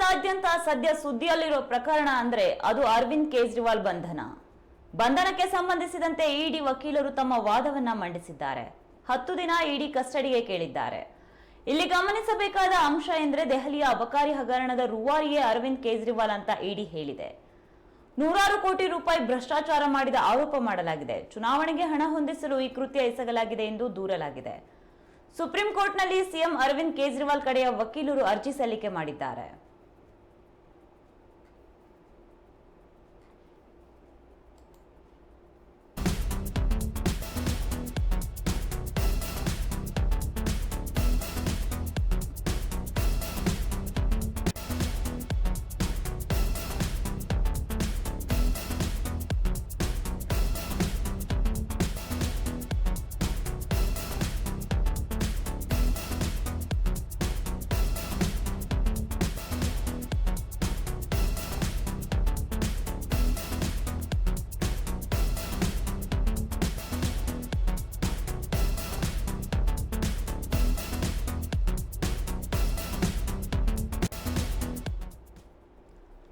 ದೇಶದಾದ್ಯಂತ ಸದ್ಯ ಸುದ್ದಿಯಲ್ಲಿರೋ ಪ್ರಕರಣ ಅಂದ್ರೆ ಅದು ಅರವಿಂದ್ ಕೇಜ್ರಿವಾಲ್ ಬಂಧನ. ಬಂಧನಕ್ಕೆ ಸಂಬಂಧಿಸಿದಂತೆ ಇಡಿ ವಕೀಲರು ತಮ್ಮ ವಾದವನ್ನ ಮಂಡಿಸಿದ್ದಾರೆ. ಹತ್ತು ದಿನ ಇಡಿ ಕಸ್ಟಡಿಗೆ ಕೇಳಿದ್ದಾರೆ. ಇಲ್ಲಿ ಗಮನಿಸಬೇಕಾದ ಅಂಶ ಎಂದ್ರೆ ದೆಹಲಿಯ ಅಬಕಾರಿ ಹಗರಣದ ರೂವಾರಿಯೇ ಅರವಿಂದ್ ಕೇಜ್ರಿವಾಲ್ ಅಂತ ಇಡಿ ಹೇಳಿದೆ. ನೂರಾರು ಕೋಟಿ ರೂಪಾಯಿ ಭ್ರಷ್ಟಾಚಾರ ಮಾಡಿದ ಆರೋಪ ಮಾಡಲಾಗಿದೆ. ಚುನಾವಣೆಗೆ ಹಣ ಹೊಂದಿಸಲು ಈ ಕೃತ್ಯ ಎಸಗಲಾಗಿದೆ ಎಂದು ದೂರಲಾಗಿದೆ. ಸುಪ್ರೀಂ ಕೋರ್ಟ್ನಲ್ಲಿ ಸಿಎಂ ಅರವಿಂದ್ ಕೇಜ್ರಿವಾಲ್ ಕಡೆಯ ವಕೀಲರು ಅರ್ಜಿ ಸಲ್ಲಿಕೆ ಮಾಡಿದ್ದಾರೆ.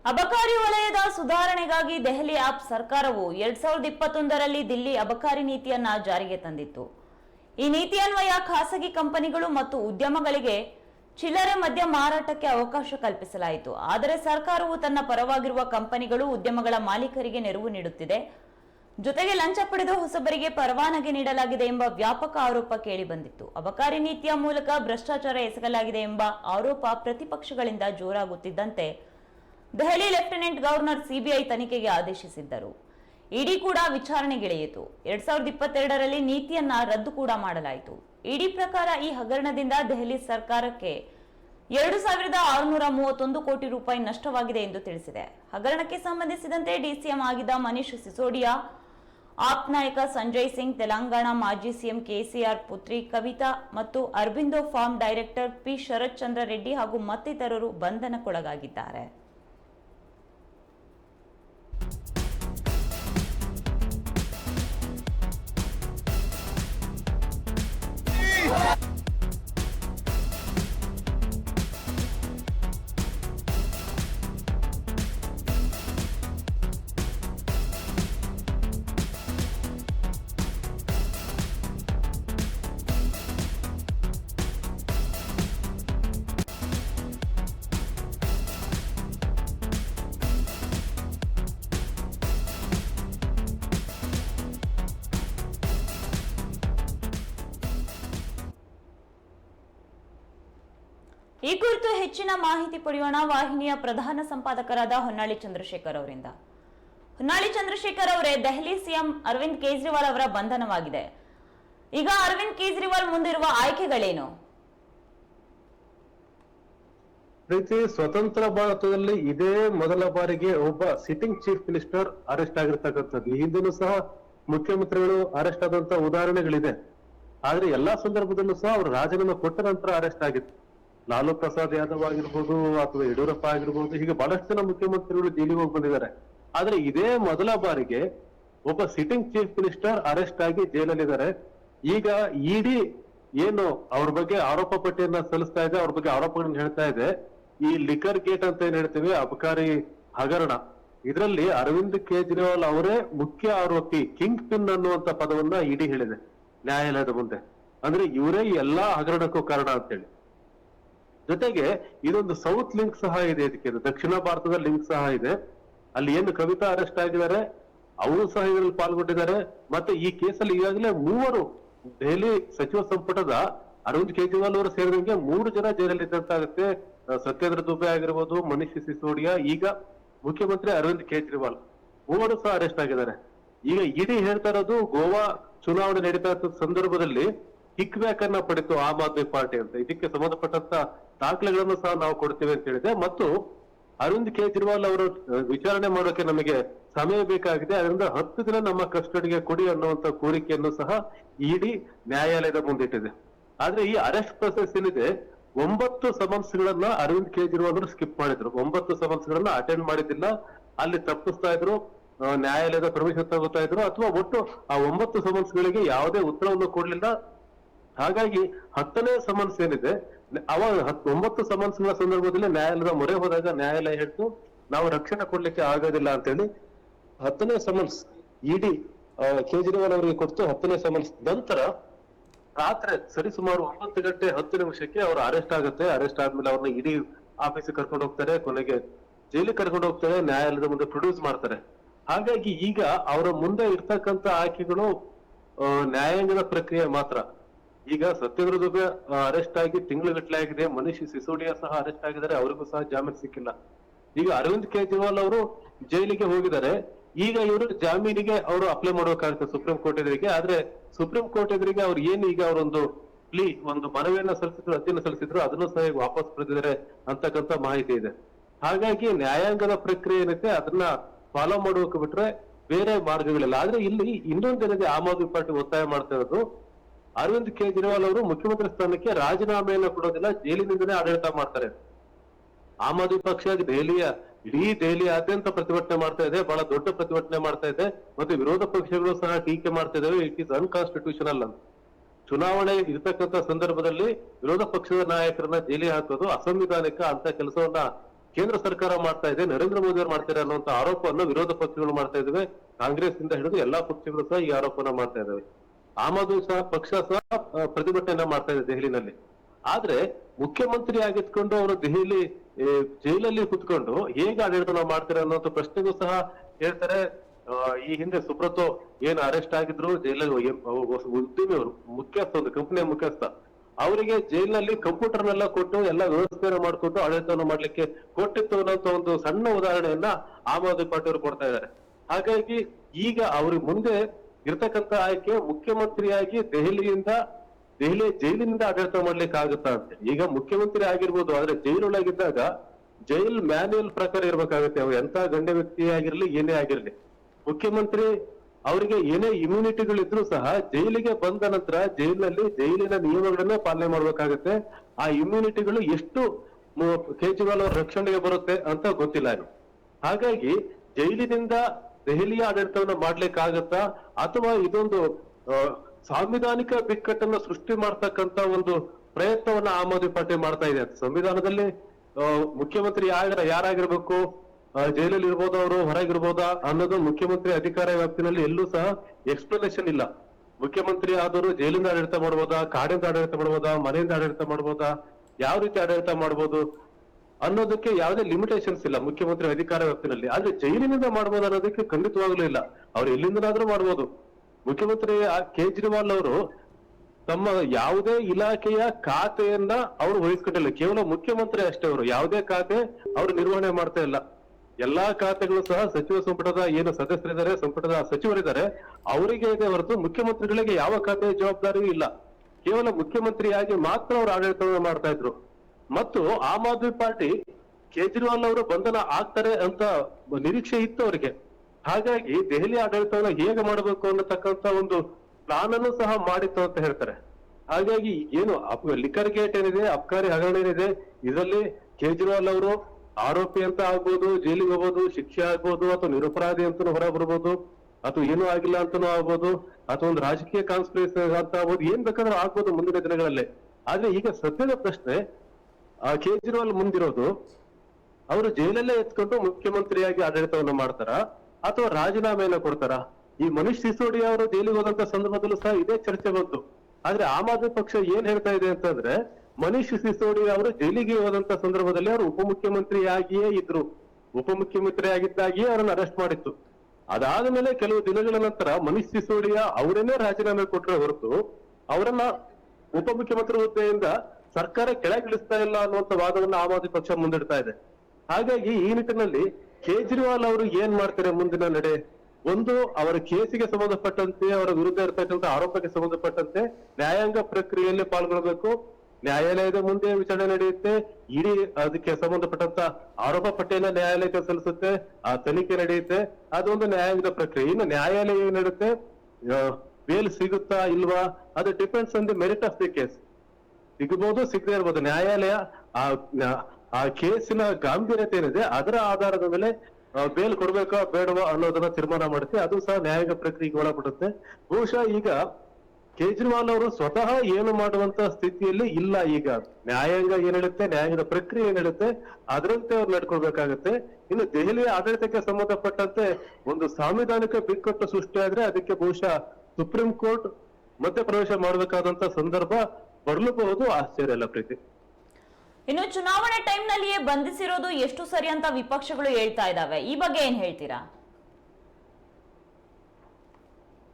ಅಬಕಾರಿ ವಲಯದ ಸುಧಾರಣೆಗಾಗಿ ದೆಹಲಿ ಆಪ್ ಸರ್ಕಾರವು ಎರಡ್ ಸಾವಿರದ ಇಪ್ಪತ್ತೊಂದರಲ್ಲಿ ದಿಲ್ಲಿ ಅಬಕಾರಿ ನೀತಿಯನ್ನ ಜಾರಿಗೆ ತಂದಿತ್ತು. ಈ ನೀತಿಯನ್ವಯ ಖಾಸಗಿ ಕಂಪನಿಗಳು ಮತ್ತು ಉದ್ಯಮಗಳಿಗೆ ಚಿಲ್ಲರೆ ಮದ್ಯ ಮಾರಾಟಕ್ಕೆ ಅವಕಾಶ ಕಲ್ಪಿಸಲಾಯಿತು. ಆದರೆ ಸರ್ಕಾರವು ತನ್ನ ಪರವಾಗಿರುವ ಕಂಪನಿಗಳು ಉದ್ಯಮಗಳ ಮಾಲೀಕರಿಗೆ ನೆರವು ನೀಡುತ್ತಿದೆ. ಜೊತೆಗೆ ಲಂಚ ಪಡೆದು ಹೊಸಬರಿಗೆ ಪರವಾನಗಿ ನೀಡಲಾಗಿದೆ ಎಂಬ ವ್ಯಾಪಕ ಆರೋಪ ಕೇಳಿಬಂದಿತ್ತು ಅಬಕಾರಿ ನೀತಿಯ ಮೂಲಕ ಭ್ರಷ್ಟಾಚಾರ ಎಸಗಲಾಗಿದೆ ಎಂಬ ಆರೋಪ ಪ್ರತಿಪಕ್ಷಗಳಿಂದ ಜೋರಾಗುತ್ತಿದ್ದಂತೆ ದೆಹಲಿ ಲೆಫ್ಟಿನೆಂಟ್ ಗವರ್ನರ್ ಸಿಬಿಐ ತನಿಖೆಗೆ ಆದೇಶಿಸಿದ್ದರು. ಇಡಿ ಕೂಡ ವಿಚಾರಣೆಗಿಳಿಯಿತು. ಎರಡ್ ಸಾವಿರದ ಇಪ್ಪತ್ತೆರಡರಲ್ಲಿ ನೀತಿಯನ್ನ ರದ್ದು ಕೂಡ ಮಾಡಲಾಯಿತು. ಇಡಿ ಪ್ರಕಾರ ಈ ಹಗರಣದಿಂದ ದೆಹಲಿ ಸರ್ಕಾರಕ್ಕೆ ಎರಡು ಸಾವಿರದ ಆರುನೂರ ಮೂವತ್ತೊಂದು ಕೋಟಿ ರೂಪಾಯಿ ನಷ್ಟವಾಗಿದೆ ಎಂದು ತಿಳಿಸಿದೆ. ಹಗರಣಕ್ಕೆ ಸಂಬಂಧಿಸಿದಂತೆ ಡಿಸಿಎಂ ಆಗಿದ್ದ ಮನೀಶ್ ಸಿಸೋಡಿಯಾ, ಆಪ್ ನಾಯಕ ಸಂಜಯ್ ಸಿಂಗ್, ತೆಲಂಗಾಣ ಮಾಜಿ ಸಿಎಂ ಕೆಸಿಆರ್ ಪುತ್ರಿ ಕವಿತಾ ಮತ್ತು Aurobindo pharma director P. Sharath Chandra Reddy ಹಾಗೂ ಮತ್ತಿತರರು ಬಂಧನಕ್ಕೊಳಗಾಗಿದ್ದಾರೆ. ಈ ಕುರಿತು ಹೆಚ್ಚಿನ ಮಾಹಿತಿ ಪಡೆಯೋಣ ವಾಹಿನಿಯ ಪ್ರಧಾನ ಸಂಪಾದಕರಾದ ಹೊನ್ನಾಳಿ ಚಂದ್ರಶೇಖರ್ ಅವರಿಂದ. ಹೊನ್ನಾಳಿ ಚಂದ್ರಶೇಖರ್ ಅವರೇ ದೆಹಲಿ ಸಿಎಂ ಅರವಿಂದ್ ಕೇಜ್ರಿವಾಲ್ ಅವರ ಬಂಧನವಾಗಿದೆ. ಈಗ ಅರವಿಂದ್ ಕೇಜ್ರಿವಾಲ್ ಮುಂದಿರುವ ಆಯ್ಕೆಗಳೇನು? ಪ್ರೀತಿ, ಸ್ವತಂತ್ರ ಭಾರತದಲ್ಲಿ ಇದೇ ಮೊದಲ ಬಾರಿಗೆ ಒಬ್ಬ ಸಿಟ್ಟಿಂಗ್ ಚೀಫ್ ಮಿನಿಸ್ಟರ್ ಅರೆಸ್ಟ್ ಆಗಿರ್ತಕ್ಕಂಥದ್ದು. ಹಿಂದೆನೂ ಸಹ ಮುಖ್ಯಮಂತ್ರಿಗಳು ಅರೆಸ್ಟ್ ಆದಂತ ಉದಾಹರಣೆಗಳಿದೆ. ಆದ್ರೆ ಎಲ್ಲಾ ಸಂದರ್ಭದಲ್ಲೂ ಸಹ ಅವರು ರಾಜೀನಾಮೆ ಕೊಟ್ಟ ನಂತರ ಅರೆಸ್ಟ್ ಆಗಿತ್ತು. ಲಾಲು ಪ್ರಸಾದ್ ಯಾದವ್ ಆಗಿರ್ಬೋದು ಅಥವಾ ಯಡಿಯೂರಪ್ಪ ಆಗಿರ್ಬೋದು, ಹೀಗೆ ಬಹಳಷ್ಟು ಜನ ಮುಖ್ಯಮಂತ್ರಿಗಳು ಜೈಲಿಗೆ ಹೋಗಿ ಬಂದಿದ್ದಾರೆ ಆದ್ರೆ ಇದೇ ಮೊದಲ ಬಾರಿಗೆ ಒಬ್ಬ ಸಿಟ್ಟಿಂಗ್ ಚೀಫ್ ಮಿನಿಸ್ಟರ್ ಅರೆಸ್ಟ್ ಆಗಿ ಜೈಲಲ್ಲಿದ್ದಾರೆ. ಈಗ ಇಡಿ ಏನು ಅವ್ರ ಬಗ್ಗೆ ಆರೋಪ ಪಟ್ಟಿಯನ್ನ ಸಲ್ಲಿಸ್ತಾ ಇದೆ, ಅವ್ರ ಬಗ್ಗೆ ಆರೋಪಗಳನ್ನ ಹೇಳ್ತಾ ಇದೆ. ಈ ಲಿಕರ್ ಗೇಟ್ ಅಂತ ಏನ್ ಹೇಳ್ತೀವಿ, ಅಬಕಾರಿ ಹಗರಣ. ಇದರಲ್ಲಿ ಅರವಿಂದ್ ಕೇಜ್ರಿವಾಲ್ ಅವರೇ ಮುಖ್ಯ ಆರೋಪಿ, ಕಿಂಗ್ ಪಿನ್ ಅನ್ನುವಂತ ಪದವನ್ನ ಇಡಿ ಹೇಳಿದೆ, ನ್ಯಾಯಾಲಯದ ಮುಂದೆ. ಅಂದ್ರೆ ಇವರೇ ಎಲ್ಲಾ ಹಗರಣಕ್ಕೂ ಕಾರಣ ಅಂತೇಳಿ. ಜೊತೆಗೆ ಇದೊಂದು ಸೌತ್ ಲಿಂಕ್ ಸಹ ಇದೆ ಇದಕ್ಕೆ. ಇದು ದಕ್ಷಿಣ ಭಾರತದ ಲಿಂಕ್ ಸಹ ಇದೆ. ಅಲ್ಲಿ ಏನು ಕವಿತಾ ಅರೆಸ್ಟ್ ಆಗಿದ್ದಾರೆ, ಅವರು ಸಹ ಇದರಲ್ಲಿ ಪಾಲ್ಗೊಂಡಿದ್ದಾರೆ. ಮತ್ತೆ ಈ ಕೇಸಲ್ಲಿ ಈಗಾಗಲೇ ಮೂವರು ದೆಹಲಿ ಸಚಿವ ಸಂಪುಟದ ಅರವಿಂದ್ ಕೇಜ್ರಿವಾಲ್ ಅವರು ಸೇರಿದಂಗೆ ಮೂರು ಜನ ಜೈಲಲ್ಲಿ ಇದ್ದಂತಾಗುತ್ತೆ ಸತ್ಯೇಂದ್ರ ದುಬೆ ಆಗಿರ್ಬೋದು, ಮನೀಶ್ ಸಿಸೋಡಿಯಾ, ಈಗ ಮುಖ್ಯಮಂತ್ರಿ ಅರವಿಂದ್ ಕೇಜ್ರಿವಾಲ್ ಮೂವರು ಸಹ ಅರೆಸ್ಟ್ ಆಗಿದ್ದಾರೆ. ಈಗ ಇಡೀ ಹೇಳ್ತಾ ಇರೋದು ಗೋವಾ ಚುನಾವಣೆ ನಡೀತಾ ಇದ್ದ ಸಂದರ್ಭದಲ್ಲಿ ಕಿಕ್ ಬ್ಯಾಕ್ ಅನ್ನ ಪಡಿತು ಆಮ್ ಆದ್ಮಿ ಪಾರ್ಟಿ ಅಂತ. ಇದಕ್ಕೆ ಸಂಬಂಧಪಟ್ಟಂತ ದಾಖಲೆಗಳನ್ನು ಸಹ ನಾವು ಕೊಡ್ತೇವೆ ಅಂತ ಹೇಳಿದೆ ಮತ್ತು ಅರವಿಂದ್ ಕೇಜ್ರಿವಾಲ್ ಅವರು ವಿಚಾರಣೆ ಮಾಡೋಕೆ ನಮಗೆ ಸಮಯ ಬೇಕಾಗಿದೆ. ಅದರಿಂದ ಹತ್ತು ದಿನ ನಮ್ಮ ಕಸ್ಟಡಿಗೆ ಕೊಡಿ ಅನ್ನುವಂತ ಕೋರಿಕೆಯನ್ನು ಸಹ ಇಡಿ ನ್ಯಾಯಾಲಯದ ಮುಂದಿಟ್ಟಿದೆ. ಆದ್ರೆ ಈ ಅರೆಸ್ಟ್ ಪ್ರೊಸೆಸ್ ಏನಿದೆ, ಒಂಬತ್ತು ಸಮನ್ಸ್ ಗಳನ್ನ ಅರವಿಂದ್ ಕೇಜ್ರಿವಾಲ್ ಅವರು ಸ್ಕಿಪ್ ಮಾಡಿದ್ರು. ಒಂಬತ್ತು ಸಮನ್ಸ್ ಗಳನ್ನ ಅಟೆಂಡ್ ಮಾಡಿದ್ದಿಲ್ಲ. ಅಲ್ಲಿ ತಪ್ಪಿಸ್ತಾ ಇದ್ರು ನ್ಯಾಯಾಲಯದ ಪ್ರವೇಶ ತಗೋತಾ ಇದ್ರು, ಅಥವಾ ಒಟ್ಟು ಆ ಒಂಬತ್ತು ಸಮನ್ಸ್ ಗಳಿಗೆ ಯಾವುದೇ ಉತ್ತರವನ್ನು ಕೊಡ್ಲಿಲ್ಲ. ಹಾಗಾಗಿ ಹತ್ತನೇ ಸಮನ್ಸ್ ಏನಿದೆ ಹತ್- ಒಂಬತ್ತು ಸಮನ್ಸ್ಗಳ ಸಂದರ್ಭದಲ್ಲಿ ನ್ಯಾಯಾಲಯದ ಮೊರೆ ಹೋದಾಗ ನ್ಯಾಯಾಲಯ ಹೇಳ್ತು, ನಾವು ರಕ್ಷಣೆ ಕೊಡ್ಲಿಕ್ಕೆ ಆಗೋದಿಲ್ಲ ಅಂತ ಹೇಳಿ ಹತ್ತನೇ ಸಮನ್ಸ್ ಇಡಿ ಕೇಜ್ರಿವಾಲ್ ಅವರಿಗೆ ಕೊಟ್ಟು ಹತ್ತನೇ ಸಮನ್ಸ್. ನಂತರ ರಾತ್ರಿ ಸರಿಸುಮಾರು ಒಂಬತ್ತು ಗಂಟೆ ಹತ್ತು ನಿಮಿಷಕ್ಕೆ ಅವ್ರು ಅರೆಸ್ಟ್ ಆಗುತ್ತೆ. ಅರೆಸ್ಟ್ ಆದ್ಮೇಲೆ ಅವ್ರನ್ನ ಇಡೀ ಆಫೀಸ್ ಕರ್ಕೊಂಡು ಹೋಗ್ತಾರೆ, ಕೊನೆಗೆ ಜೈಲಿಗೆ ಕರ್ಕೊಂಡು ಹೋಗ್ತಾರೆ, ನ್ಯಾಯಾಲಯದ ಮುಂದೆ ಪ್ರೊಡ್ಯೂಸ್ ಮಾಡ್ತಾರೆ. ಹಾಗಾಗಿ ಈಗ ಅವರ ಮುಂದೆ ಇರ್ತಕ್ಕಂತ ಆಯ್ಕೆಗಳು ನ್ಯಾಯಾಂಗದ ಪ್ರಕ್ರಿಯೆ ಮಾತ್ರ. ಈಗ ಸತ್ಯೇಂದ್ರ ಅರೆಸ್ಟ್ ಆಗಿ ತಿಂಗಳುಗಟ್ಟಲೆ ಆಗಿದೆ ಮನೀಶ್ ಸಿಸೋಡಿಯಾ ಸಹ ಅರೆಸ್ಟ್ ಆಗಿದ್ದಾರೆ. ಅವರಿಗೂ ಸಹ ಜಾಮೀನು ಸಿಕ್ಕಿಲ್ಲ. ಈಗ ಅರವಿಂದ್ ಕೇಜ್ರಿವಾಲ್ ಅವರು ಜೈಲಿಗೆ ಹೋಗಿದ್ದಾರೆ. ಈಗ ಇವರು ಜಾಮೀನಿಗೆ ಅವರು ಅಪ್ಲೈ ಮಾಡಬೇಕಾಗುತ್ತೆ ಸುಪ್ರೀಂ ಕೋರ್ಟ್ ಎದುರಿಗೆ. ಆದ್ರೆ ಸುಪ್ರೀಂ ಕೋರ್ಟ್ ಎದುರಿಗೆ ಅವ್ರು ಏನು ಈಗ ಅವರೊಂದು ಪ್ಲೀ ಒಂದು ಮನವಿಯನ್ನ ಸಲ್ಲಿಸಿದ್ರು, ಅರ್ಜಿಯನ್ನು ಸಲ್ಲಿಸಿದ್ರು, ಅದನ್ನು ಸಹ ಈಗ ವಾಪಸ್ ಪಡೆದಿದ್ದಾರೆ ಅಂತಕ್ಕಂಥ ಮಾಹಿತಿ ಇದೆ. ಹಾಗಾಗಿ ನ್ಯಾಯಾಂಗದ ಪ್ರಕ್ರಿಯೆ ಏನಿದೆ ಅದನ್ನ ಫಾಲೋ ಮಾಡೋಕೆ ಬಿಟ್ರೆ ಬೇರೆ ಮಾರ್ಗಗಳಿಲ್ಲ. ಆದ್ರೆ ಇಲ್ಲಿ ಇನ್ನೊಂದೇನಿದೆ ಆಮ್ ಆದ್ಮಿ ಪಾರ್ಟಿ ಒತ್ತಾಯ ಮಾಡ್ತಾ ಇರೋದು ಅರವಿಂದ್ ಕೇಜ್ರಿವಾಲ್ ಅವರು ಮುಖ್ಯಮಂತ್ರಿ ಸ್ಥಾನಕ್ಕೆ ರಾಜೀನಾಮೆಯನ್ನು ಕೊಡೋದಿಲ್ಲ ಜೈಲಿನಿಂದಲೇ ಆಡಳಿತ ಮಾಡ್ತಾರೆ. ಆಮ್ ಆದ್ಮಿ ಪಕ್ಷ ದೆಹಲಿಯ, ಇಡೀ ದೆಹಲಿಯಾದ್ಯಂತ ಪ್ರತಿಭಟನೆ ಮಾಡ್ತಾ ಇದೆ, ಬಹಳ ದೊಡ್ಡ ಪ್ರತಿಭಟನೆ ಮಾಡ್ತಾ ಇದೆ, ಮತ್ತೆ ವಿರೋಧ ಪಕ್ಷಗಳು ಸಹ ಟೀಕೆ ಮಾಡ್ತಾ ಇದಾವೆ, ಇಟ್ ಇಸ್ ಅನ್ಕಾನ್ಸ್ಟಿಟ್ಯೂಷನಲ್ ಅಂತ. ಚುನಾವಣೆ ಇರತಕ್ಕಂತ ಸಂದರ್ಭದಲ್ಲಿ ವಿರೋಧ ಪಕ್ಷದ ನಾಯಕರನ್ನ ಜೈಲಿಗೆ ಹಾಕೋದು ಅಸಂವಿಧಾನಿಕ ಅಂತ ಕೆಲಸವನ್ನ ಕೇಂದ್ರ ಸರ್ಕಾರ ಮಾಡ್ತಾ ಇದೆ, ನರೇಂದ್ರ ಮೋದಿ ಅವರು ಮಾಡ್ತಾರೆ ಅನ್ನುವಂತ ಆರೋಪವನ್ನು ವಿರೋಧ ಪಕ್ಷಗಳು ಮಾಡ್ತಾ ಇದ್ದಾವೆ ಕಾಂಗ್ರೆಸ್ ಇಂದ ಹಿಡಿದು ಎಲ್ಲಾ ಪಕ್ಷಗಳು ಸಹ ಈ ಆರೋಪನ ಮಾಡ್ತಾ ಇದಾವೆ. ಆಮ್ ಆದ್ಮಿ ಸಹ ಪಕ್ಷ ಸಹ ಪ್ರತಿಭಟನೆ ಮಾಡ್ತಾ ಇದೆ ದೆಹಲಿನಲ್ಲಿ. ಆದ್ರೆ ಮುಖ್ಯಮಂತ್ರಿ ಆಗಿದ್ಕೊಂಡು ಅವರು ದೆಹಲಿ ಜೈಲಲ್ಲಿ ಕುತ್ಕೊಂಡು ಹೇಗೆ ಆಡಳಿತ ಮಾಡ್ತಾರೆ ಅನ್ನೋ ಪ್ರಶ್ನೆಗೂ ಸಹ ಹೇಳ್ತಾರೆ. ಈ ಹಿಂದೆ ಸುಬ್ರತೋ ಏನ್ ಅರೆಸ್ಟ್ ಆಗಿದ್ರು ಜೈಲಲ್ಲಿ ಉದ್ಯಮಿ ಅವರು ಮುಖ್ಯಸ್ಥ ಒಂದು ಕಂಪನಿಯ ಮುಖ್ಯಸ್ಥ. ಅವರಿಗೆ ಜೈಲಿನಲ್ಲಿ ಕಂಪ್ಯೂಟರ್ನೆಲ್ಲ ಕೊಟ್ಟು ಎಲ್ಲ ವ್ಯವಸ್ಥೆಯನ್ನು ಮಾಡಿಕೊಂಡು ಆಡಳಿತವನ್ನು ಮಾಡ್ಲಿಕ್ಕೆ ಕೊಟ್ಟಿತ್ತು ಅನ್ನೋಂಥ ಒಂದು ಸಣ್ಣ ಉದಾಹರಣೆಯನ್ನ ಆಮ್ ಆದ್ಮಿ ಪಾರ್ಟಿಯವರು ಕೊಡ್ತಾ ಇದ್ದಾರೆ. ಹಾಗಾಗಿ ಈಗ ಅವ್ರಿಗೆ ಮುಂದೆ ಇರ್ತಕ್ಕಂತ ಆಯ್ಕೆ ಮುಖ್ಯಮಂತ್ರಿಯಾಗಿ ದೆಹಲಿಯಿಂದ, ದೆಹಲಿ ಜೈಲಿನಿಂದ ಆಡಳಿತ ಮಾಡ್ಲಿಕ್ಕೆ ಆಗುತ್ತಾ ಅಂತ. ಈಗ ಮುಖ್ಯಮಂತ್ರಿ ಆಗಿರ್ಬೋದು, ಆದ್ರೆ ಜೈಲೊಳಗಿದ್ದಾಗ ಜೈಲ್ ಮ್ಯಾನ್ಯುಯಲ್ ಪ್ರಕಾರ ಇರ್ಬೇಕಾಗತ್ತೆ. ಅವ್ರು ಎಂತ ಗಂಡ ವ್ಯಕ್ತಿ ಆಗಿರ್ಲಿ ಏನೇ ಆಗಿರ್ಲಿ. ಮುಖ್ಯಮಂತ್ರಿ ಅವರಿಗೆ ಏನೇ ಇಮ್ಯುನಿಟಿಗಳಿದ್ರು ಸಹ ಜೈಲಿಗೆ ಬಂದ ನಂತರ ಜೈಲಿನಲ್ಲಿ ಜೈಲಿನ ನಿಯಮಗಳನ್ನ ಪಾಲನೆ ಮಾಡ್ಬೇಕಾಗತ್ತೆ. ಆ ಇಮ್ಯುನಿಟಿಗಳು ಎಷ್ಟು ಕೇಜ್ರಿವಾಲ್ ಅವರ ರಕ್ಷಣೆಗೆ ಬರುತ್ತೆ ಅಂತ ಗೊತ್ತಿಲ್ಲ. ಹಾಗಾಗಿ ಜೈಲಿನಿಂದ ದೆಹಲಿಯ ಆಡಳಿತವನ್ನ ಮಾಡ್ಲಿಕ್ಕಾಗತ್ತಾ? ಅಥವಾ ಇದೊಂದು ಸಾಂವಿಧಾನಿಕ ಬಿಕ್ಕಟ್ಟನ್ನ ಸೃಷ್ಟಿ ಮಾಡ್ತಕ್ಕಂತ ಒಂದು ಪ್ರಯತ್ನವನ್ನ ಆಮ್ ಆದ್ಮಿ ಪಾರ್ಟಿ ಮಾಡ್ತಾ ಇದೆ. ಸಂವಿಧಾನದಲ್ಲಿ ಮುಖ್ಯಮಂತ್ರಿ ಯಾರ, ಯಾರಾಗಿರ್ಬೇಕು? ಜೈಲಲ್ಲಿ ಇರ್ಬೋದ ಅವರು ಹೊರಗಿರ್ಬೋದಾ? ಅನ್ನೋದು ಮುಖ್ಯಮಂತ್ರಿ ಅಧಿಕಾರ ವ್ಯಾಪ್ತಿನಲ್ಲಿ ಎಲ್ಲೂ ಸಹ ಎಕ್ಸ್ಪ್ಲನೇಷನ್ ಇಲ್ಲ. ಮುಖ್ಯಮಂತ್ರಿ ಆದರೂ ಜೈಲಿಂದ ಆಡಳಿತ ಮಾಡ್ಬೋದಾ? ಕಾಡಿಂದ ಆಡಳಿತ ಮಾಡ್ಬೋದಾ? ಮನೆಯಿಂದ ಆಡಳಿತ ಮಾಡ್ಬೋದಾ? ಯಾವ ರೀತಿ ಆಡಳಿತ ಮಾಡ್ಬೋದು? ಅನ್ನೋದಕ್ಕೆ ಯಾವುದೇ ಲಿಮಿಟೇಷನ್ಸ್ ಇಲ್ಲ ಮುಖ್ಯಮಂತ್ರಿ ಅಧಿಕಾರ ವ್ಯಾಪ್ತಿನಲ್ಲಿ. ಆದ್ರೆ ಜೈಲಿನಿಂದ ಮಾಡ್ಬೋದು ಅನ್ನೋದಕ್ಕೆ ಖಂಡಿತವಾಗ್ಲೂ ಇಲ್ಲ. ಅವ್ರು ಎಲ್ಲಿಂದನಾದ್ರೂ ಮಾಡ್ಬೋದು. ಮುಖ್ಯಮಂತ್ರಿ ಕೇಜ್ರಿವಾಲ್ ಅವರು ತಮ್ಮ ಯಾವುದೇ ಇಲಾಖೆಯ ಖಾತೆಯನ್ನ ಅವರು ವಹಿಸ್ಕೊಟ್ಟಿಲ್ಲ ಕೇವಲ ಮುಖ್ಯಮಂತ್ರಿ ಅಷ್ಟೇ ಅವರು. ಯಾವುದೇ ಖಾತೆ ಅವರು ನಿರ್ವಹಣೆ ಮಾಡ್ತಾ ಇಲ್ಲ. ಎಲ್ಲಾ ಖಾತೆಗಳು ಸಹ ಸಚಿವ ಸಂಪುಟದ ಏನು ಸದಸ್ಯರಿದ್ದಾರೆ, ಸಂಪುಟದ ಸಚಿವರಿದ್ದಾರೆ. ಅವರಿಗೆ ಇದೆ ಹೊರತು ಮುಖ್ಯಮಂತ್ರಿಗಳಿಗೆ ಯಾವ ಖಾತೆಯ ಜವಾಬ್ದಾರಿಯೂ ಇಲ್ಲ. ಕೇವಲ ಮುಖ್ಯಮಂತ್ರಿಯಾಗಿ ಮಾತ್ರ ಅವರು ಆಡಳಿತವನ್ನು ಮಾಡ್ತಾ ಇದ್ರು. ಮತ್ತು ಆಮ್ ಆದ್ಮಿ ಪಾರ್ಟಿ ಕೇಜ್ರಿವಾಲ್ ಅವರು ಬಂಧನ ಆಗ್ತಾರೆ ಅಂತ ನಿರೀಕ್ಷೆ ಇತ್ತು ಅವರಿಗೆ. ಹಾಗಾಗಿ ದೆಹಲಿ ಆಡಳಿತವನ್ನ ಹೇಗೆ ಮಾಡಬೇಕು ಅನ್ನತಕ್ಕಂತ ಒಂದು ಪ್ಲಾನ್ ಅನ್ನು ಸಹ ಮಾಡಿತ್ತು ಅಂತ ಹೇಳ್ತಾರೆ. ಹಾಗಾಗಿ ಏನು ಲಿಕ್ಕರ್ ಗೇಟ್ ಏನಿದೆ, ಅಬ್ಕಾರಿ ಹಗರಣ ಏನಿದೆ, ಇದರಲ್ಲಿ ಕೇಜ್ರಿವಾಲ್ ಅವರು ಆರೋಪಿ ಅಂತ ಆಗ್ಬೋದು, ಜೈಲಿಗೆ ಹೋಗ್ಬೋದು, ಶಿಕ್ಷೆ ಆಗ್ಬೋದು, ಅಥವಾ ನಿರಪರಾಧಿ ಅಂತಾನು ಹೊರ ಬರ್ಬೋದು ಅಥವಾ ಏನೂ ಆಗಿಲ್ಲ ಅಂತನೂ ಆಗ್ಬೋದು, ಅಥವಾ ಒಂದು ರಾಜಕೀಯ ಕಾನ್ಸ್ಪಿರೇಸಿ ಅಂತ ಆಗ್ಬೋದು, ಏನ್ ಬೇಕಾದ್ರೂ ಆಗ್ಬೋದು ಮುಂದಿನ ದಿನಗಳಲ್ಲಿ. ಆದ್ರೆ ಈಗ ಸದ್ಯದ ಪ್ರಶ್ನೆ ಆ ಕೇಜ್ರಿವಾಲ್ ಮುಂದಿರೋದು, ಅವರು ಜೈಲಲ್ಲೇ ಎತ್ಕೊಂಡು ಮುಖ್ಯಮಂತ್ರಿಯಾಗಿ ಆಡಳಿತವನ್ನು ಮಾಡ್ತಾರ? ಅಥವಾ ರಾಜೀನಾಮೆಯನ್ನ ಕೊಡ್ತಾರ? ಈ ಮನೀಶ್ ಸಿಸೋಡಿಯಾ ಅವರು ಜೈಲಿಗೆ ಹೋದಂತ ಸಂದರ್ಭದಲ್ಲೂ ಸಹ ಇದೇ ಚರ್ಚೆ ಬಂತು. ಆದ್ರೆ ಆಮ್ ಆದ್ಮಿ ಪಕ್ಷ ಏನ್ ಹೇಳ್ತಾ ಇದೆ ಅಂತಂದ್ರೆ, ಮನೀಶ್ ಸಿಸೋಡಿಯಾ ಅವರು ಜೈಲಿಗೆ ಹೋದಂತ ಸಂದರ್ಭದಲ್ಲಿ ಅವರು ಉಪಮುಖ್ಯಮಂತ್ರಿಯಾಗಿಯೇ ಇದ್ರು. ಉಪಮುಖ್ಯಮಂತ್ರಿ ಆಗಿದ್ದಾಗಿಯೇ ಅವರನ್ನ ಅರೆಸ್ಟ್ ಮಾಡಿತ್ತು. ಅದಾದ ಮೇಲೆ ಕೆಲವು ದಿನಗಳ ನಂತರ ಮನೀಶ್ ಸಿಸೋಡಿಯಾ ಅವರೇನೆ ರಾಜೀನಾಮೆ ಕೊಟ್ಟರೆ ಹೊರತು, ಅವರನ್ನ ಉಪಮುಖ್ಯಮಂತ್ರಿ ಹುದ್ದೆಯಿಂದ ಸರ್ಕಾರ ಕೆಳಗಿಳಿಸ್ತಾ ಇಲ್ಲ ಅನ್ನುವಂತ ವಾದವನ್ನ ಆಮ್ ಆದ್ಮಿ ಪಕ್ಷ ಮುಂದಿಡ್ತಾ ಇದೆ. ಹಾಗಾಗಿ ಈ ನಿಟ್ಟಿನಲ್ಲಿ ಕೇಜ್ರಿವಾಲ್ ಅವರು ಏನ್ ಮಾಡ್ತಾರೆ ಮುಂದಿನ ನಡೆ? ಒಂದು, ಅವರ ಕೇಸಿಗೆ ಸಂಬಂಧಪಟ್ಟಂತೆ, ಅವರ ವಿರುದ್ಧ ಇರ್ತಕ್ಕಂಥ ಆರೋಪಕ್ಕೆ ಸಂಬಂಧಪಟ್ಟಂತೆ ನ್ಯಾಯಾಂಗ ಪ್ರಕ್ರಿಯೆಯಲ್ಲಿ ಪಾಲ್ಗೊಳ್ಬೇಕು ನ್ಯಾಯಾಲಯದ ಮುಂದೆ ವಿಚಾರಣೆ ನಡೆಯುತ್ತೆ. ಇಡೀ ಅದಕ್ಕೆ ಸಂಬಂಧಪಟ್ಟಂತ ಆರೋಪ ಪಟ್ಟಿಯನ್ನ ನ್ಯಾಯಾಲಯಕ್ಕೆ ಸಲ್ಲಿಸುತ್ತೆ. ಆ ತನಿಖೆ ನಡೆಯುತ್ತೆ. ಅದೊಂದು ನ್ಯಾಯಾಂಗದ ಪ್ರಕ್ರಿಯೆ. ಇನ್ನು ನ್ಯಾಯಾಲಯ ಏನ್ ನಡೆಯುತ್ತೆ ಬೇಲ್ ಸಿಗುತ್ತಾ ಇಲ್ವಾ? ಅದು depends on the merit of the case ಸಿಗಬಹುದು ಸಿಗದೆ ಇರ್ಬೋದು ನ್ಯಾಯಾಲಯ ಆ ಆ ಕೇಸಿನ ಗಾಂಭೀರ್ಯತೆ ಏನಿದೆ ಅದರ ಆಧಾರದ ಮೇಲೆ ಬೇಲ್ ಕೊಡ್ಬೇಕಾ ಬೇಡವಾ ಅನ್ನೋದನ್ನ ತೀರ್ಮಾನ ಮಾಡುತ್ತೆ. ಅದು ಸಹ ನ್ಯಾಯಾಂಗ ಪ್ರಕ್ರಿಯೆಗೆ ಒಳಪಡುತ್ತೆ. ಬಹುಶಃ ಈಗ ಕೇಜ್ರಿವಾಲ್ ಅವರು ಸ್ವತಃ ಏನು ಮಾಡುವಂತ ಸ್ಥಿತಿಯಲ್ಲಿ ಇಲ್ಲ ಈಗ. ನ್ಯಾಯಾಂಗ ಏನ್ ಹೇಳುತ್ತೆ ನ್ಯಾಯಾಂಗದ ಪ್ರಕ್ರಿಯೆ ಏನ್ ಹೇಳುತ್ತೆ, ಅದರಂತೆ ಅವ್ರು ನಡ್ಕೊಳ್ಬೇಕಾಗತ್ತೆ. ಇನ್ನು ದೆಹಲಿಯ ಆಡಳಿತಕ್ಕೆ ಸಂಬಂಧಪಟ್ಟಂತೆ ಒಂದು ಸಾಂವಿಧಾನಿಕ ಬಿಕ್ಕಟ್ಟು ಸೃಷ್ಟಿಯಾದ್ರೆ ಅದಕ್ಕೆ ಬಹುಶಃ ಸುಪ್ರೀಂ ಕೋರ್ಟ್ ಮತ್ತೆ ಪ್ರವೇಶ ಮಾಡಬೇಕಾದಂತ ಸಂದರ್ಭ ಬರಲೂಬಹುದು ಆಶ್ಚರ್ಯ ಅಲ್ಲ ಪ್ರೀತಿ. ಇನ್ನು ಚುನಾವಣೆ ಟೈಮ್ನಲ್ಲಿಯೇ ಬಂಧಿಸಿರೋದು ಎಷ್ಟು ಸರಿ ಅಂತ ವಿಪಕ್ಷಗಳು ಹೇಳ್ತಾ ಇದ್ದಾವೆ ಈ ಬಗ್ಗೆ ಏನ್ ಹೇಳ್ತೀರಾ?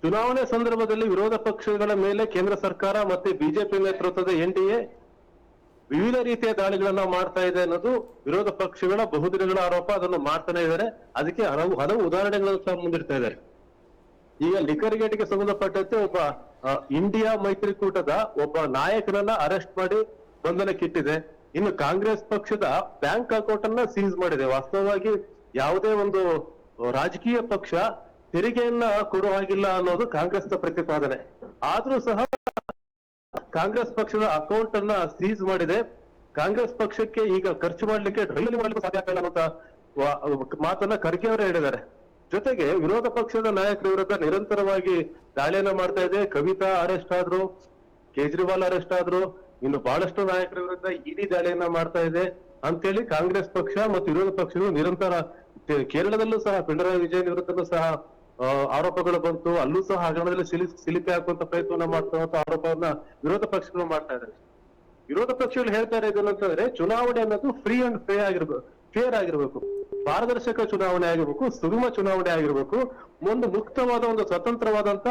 ಚುನಾವಣೆ ಸಂದರ್ಭದಲ್ಲಿ ವಿರೋಧ ಪಕ್ಷಗಳ ಮೇಲೆ ಕೇಂದ್ರ ಸರ್ಕಾರ ಮತ್ತೆ ಬಿಜೆಪಿ ನೇತೃತ್ವದ ಎನ್ ಡಿ ಎ ವಿವಿಧ ರೀತಿಯ ದಾಳಿಗಳನ್ನ ಮಾಡ್ತಾ ಇದೆ ಅನ್ನೋದು ವಿರೋಧ ಪಕ್ಷಗಳ ಬಹುದಿನಗಳ ಆರೋಪ ಅದನ್ನು ಮಾಡ್ತಾನೆ ಇದ್ದಾರೆ. ಅದಕ್ಕೆ ಹಲವು ಹಲವು ಉದಾಹರಣೆಗಳನ್ನು ಸಹ ಮುಂದಿಡ್ತಾ ಇದ್ದಾರೆ. ಈಗ ಲಿಕರ್ ಗೇಟ್ಗೆ ಸಂಬಂಧಪಟ್ಟಂತೆ ಒಬ್ಬ ಇಂಡಿಯಾ ಮೈತ್ರಿಕೂಟದ ಒಬ್ಬ ನಾಯಕನನ್ನ ಅರೆಸ್ಟ್ ಮಾಡಿ ಬಂಧನಕ್ಕಿಟ್ಟಿದೆ. ಇನ್ನು ಕಾಂಗ್ರೆಸ್ ಪಕ್ಷದ ಬ್ಯಾಂಕ್ ಅಕೌಂಟ್ ಅನ್ನ ಸೀಸ್ ಮಾಡಿದೆ. ವಾಸ್ತವವಾಗಿ ಯಾವುದೇ ಒಂದು ರಾಜಕೀಯ ಪಕ್ಷ ತೆರಿಗೆಯನ್ನ ಕೊಡುವ ಹಾಗಿಲ್ಲ ಅನ್ನೋದು ಕಾಂಗ್ರೆಸ್ನ ಪ್ರತಿಪಾದನೆ. ಆದ್ರೂ ಸಹ ಕಾಂಗ್ರೆಸ್ ಪಕ್ಷದ ಅಕೌಂಟ್ ಅನ್ನ ಸೀಸ್ ಮಾಡಿದೆ. ಕಾಂಗ್ರೆಸ್ ಪಕ್ಷಕ್ಕೆ ಈಗ ಖರ್ಚು ಮಾಡ್ಲಿಕ್ಕೆ ಡ್ರೈಲಿ ಮಾಡ್ಲಿಕ್ಕೆ ಸಾಧ್ಯ ಆಗಲ್ಲ ಅಂತ ಮಾತನ್ನ ಖರ್ಗೆ ಅವರೇ ಹೇಳಿದ್ದಾರೆ. ಜೊತೆಗೆ ವಿರೋಧ ಪಕ್ಷದ ನಾಯಕರ ವಿರುದ್ಧ ನಿರಂತರವಾಗಿ ದಾಳಿಯನ್ನ ಮಾಡ್ತಾ ಇದೆ. ಕವಿತಾ ಅರೆಸ್ಟ್ ಆದ್ರು, ಕೇಜ್ರಿವಾಲ್ ಅರೆಸ್ಟ್ ಆದ್ರು, ಇನ್ನು ಬಹಳಷ್ಟು ನಾಯಕರ ವಿರುದ್ಧ ಇಡಿ ದಾಳಿಯನ್ನ ಮಾಡ್ತಾ ಇದೆ. ಅಂತೇಳಿ ಕಾಂಗ್ರೆಸ್ ಪಕ್ಷ ಮತ್ತು ವಿರೋಧ ಪಕ್ಷಗಳು ನಿರಂತರ ಕೇರಳದಲ್ಲೂ ಸಹ ಪಿಣರಾಯಿ ವಿಜಯನ್ ವಿರುದ್ಧನೂ ಸಹ ಆರೋಪಗಳು ಬಂತು. ಅಲ್ಲೂ ಸಹ ಹಗರಣದಲ್ಲಿ ಸಿಲಿ ಸಿಲುಕಿ ಹಾಕುವಂತ ಪ್ರಯತ್ನವನ್ನ ಮಾಡ್ತಾ ಆರೋಪವನ್ನ ವಿರೋಧ ಪಕ್ಷಗಳು ಮಾಡ್ತಾ ಇದ್ದಾರೆ ವಿರೋಧ ಪಕ್ಷಗಳು ಹೇಳ್ತಾರೆ ಇದನ್ನಂತಂದ್ರೆ ಚುನಾವಣೆ ಅನ್ನೋದು ಫ್ರೀ ಅಂಡ್ ಫೇ ಆಗಿರ್ಬೇಕು ಫೇರ್ ಆಗಿರ್ಬೇಕು. ಪಾರದರ್ಶಕ ಚುನಾವಣೆ ಆಗಿರ್ಬೇಕು, ಸುಗಮ ಚುನಾವಣೆ ಆಗಿರ್ಬೇಕು, ಒಂದು ಮುಕ್ತವಾದ ಒಂದು ಸ್ವತಂತ್ರವಾದಂತ,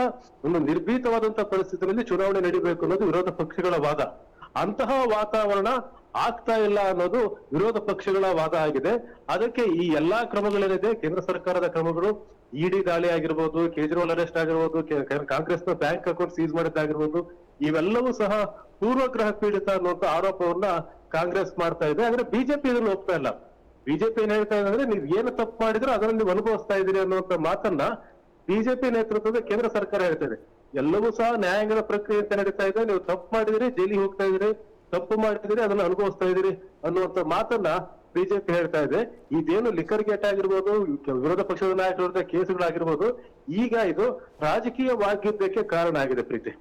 ಒಂದು ನಿರ್ಭೀತವಾದಂತ ಪರಿಸ್ಥಿತಿಯಲ್ಲಿ ಚುನಾವಣೆ ನಡೀಬೇಕು ಅನ್ನೋದು ವಿರೋಧ ಪಕ್ಷಗಳ ವಾದ. ಅಂತಹ ವಾತಾವರಣ ಆಗ್ತಾ ಇಲ್ಲ ಅನ್ನೋದು ವಿರೋಧ ಪಕ್ಷಗಳ ವಾದ ಆಗಿದೆ. ಅದಕ್ಕೆ ಈ ಎಲ್ಲಾ ಕ್ರಮಗಳೇನಿದೆ, ಕೇಂದ್ರ ಸರ್ಕಾರದ ಕ್ರಮಗಳು, ಇಡಿ ದಾಳಿ ಆಗಿರ್ಬೋದು, ಕೇಜ್ರಿವಾಲ್ ಅರೆಸ್ಟ್ ಆಗಿರ್ಬೋದು ಕಾಂಗ್ರೆಸ್ನ ಬ್ಯಾಂಕ್ ಅಕೌಂಟ್ ಸೀಸ್ ಮಾಡಿದ್ದಾಗಿರ್ಬೋದು, ಇವೆಲ್ಲವೂ ಸಹ ಪೂರ್ವಗ್ರಹ ಪೀಡಿತ ಅನ್ನುವಂತ ಆರೋಪವನ್ನ ಕಾಂಗ್ರೆಸ್ ಮಾಡ್ತಾ ಇದೆ. ಆದ್ರೆ ಬಿಜೆಪಿ ಇದನ್ನು ಒಪ್ತಾ ಇಲ್ಲ. ಬಿಜೆಪಿ ಏನ್ ಹೇಳ್ತಾ ಇದೆ ಅಂದ್ರೆ ನೀವ್ ಏನು ತಪ್ಪು ಮಾಡಿದ್ರು ಅದನ್ನ ನೀವು ಅನುಭವಿಸ್ತಾ ಇದ್ದೀರಿ ಅನ್ನುವಂತ ಮಾತನ್ನ ಬಿಜೆಪಿ ನೇತೃತ್ವದ ಕೇಂದ್ರ ಸರ್ಕಾರ ಹೇಳ್ತದೆ. ಎಲ್ಲವೂ ಸಹ ನ್ಯಾಯಾಂಗದ ಪ್ರಕ್ರಿಯೆ ಅಂತ ನಡೀತಾ ಇದೆ. ನೀವು ತಪ್ಪು ಮಾಡಿದಿರಿ, ಜೈಲಿಗೆ ಹೋಗ್ತಾ ಇದೀರಿ. ತಪ್ಪು ಮಾಡಿದಿರಿ, ಅದನ್ನ ಅನುಭವಿಸ್ತಾ ಇದೀರಿ ಅನ್ನುವಂತ ಮಾತನ್ನ ಬಿಜೆಪಿ ಹೇಳ್ತಾ ಇದೆ. ಇದೇನು ಲಿಖರ್ ಗೇಟ್ ಆಗಿರ್ಬೋದು ವಿರೋಧ ಪಕ್ಷದ ನಾಯಕರ ಕೇಸುಗಳಾಗಿರ್ಬೋದು, ಈಗ ಇದು ರಾಜಕೀಯ ವಾಗ್ಯುದ್ಧಕ್ಕೆ ಕಾರಣ ಆಗಿದೆ ಪ್ರೀತಿ.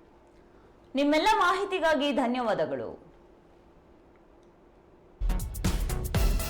ನಿಮ್ಮೆಲ್ಲ ಮಾಹಿತಿಗಾಗಿ ಧನ್ಯವಾದಗಳು.